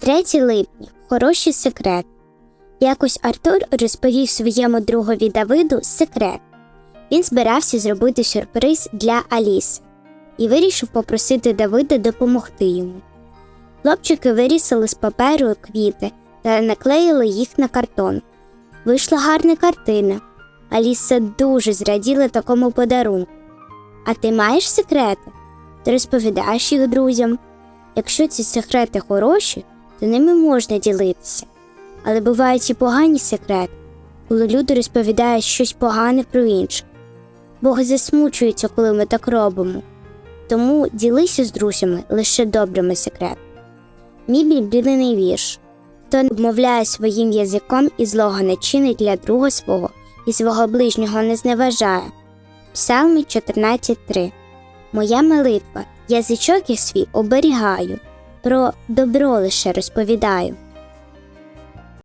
3 липня хороший секрет. Якось Артур розповів своєму другові Давиду секрет. Він збирався зробити сюрприз для Аліси і вирішив попросити Давида допомогти йому. Хлопчики вирісили з паперу квіти та наклеїли їх на картон. Вийшла гарна картина. Аліса дуже зраділа такому подарунку. А ти маєш секрети? Ти розповідаєш їх друзям. Якщо ці секрети хороші, то ними можна ділитися. Але бувають і погані секрети, коли люди розповідають щось погане про інших. Бог засмучується, коли ми так робимо. Тому ділися з друзями лише добрими секретами. Мій біблійний вірш. Хто вмовляє своїм язиком і злого не чинить для друга свого і свого ближнього не зневажає. Псалми 14.3 Моя молитва, язичок я свій оберігаю, про добро лише розповідаю.